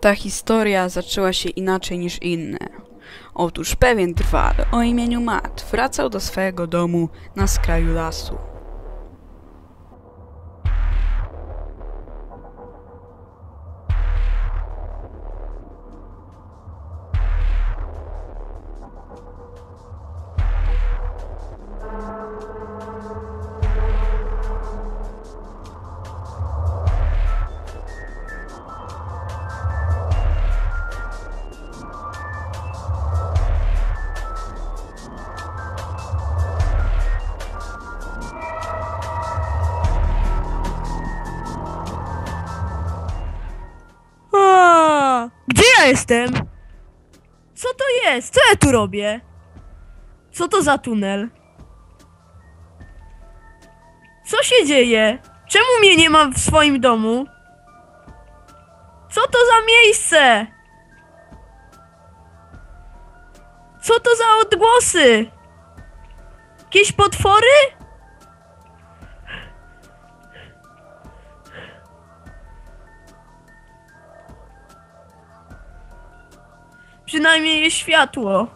Ta historia zaczęła się inaczej niż inne. Otóż pewien drwal o imieniu Matt wracał do swojego domu na skraju lasu. Jestem? Co to jest? Co ja tu robię? Co to za tunel? Co się dzieje? Czemu mnie nie ma w swoim domu? Co to za miejsce? Co to za odgłosy? Jakieś potwory? Przynajmniej jest światło.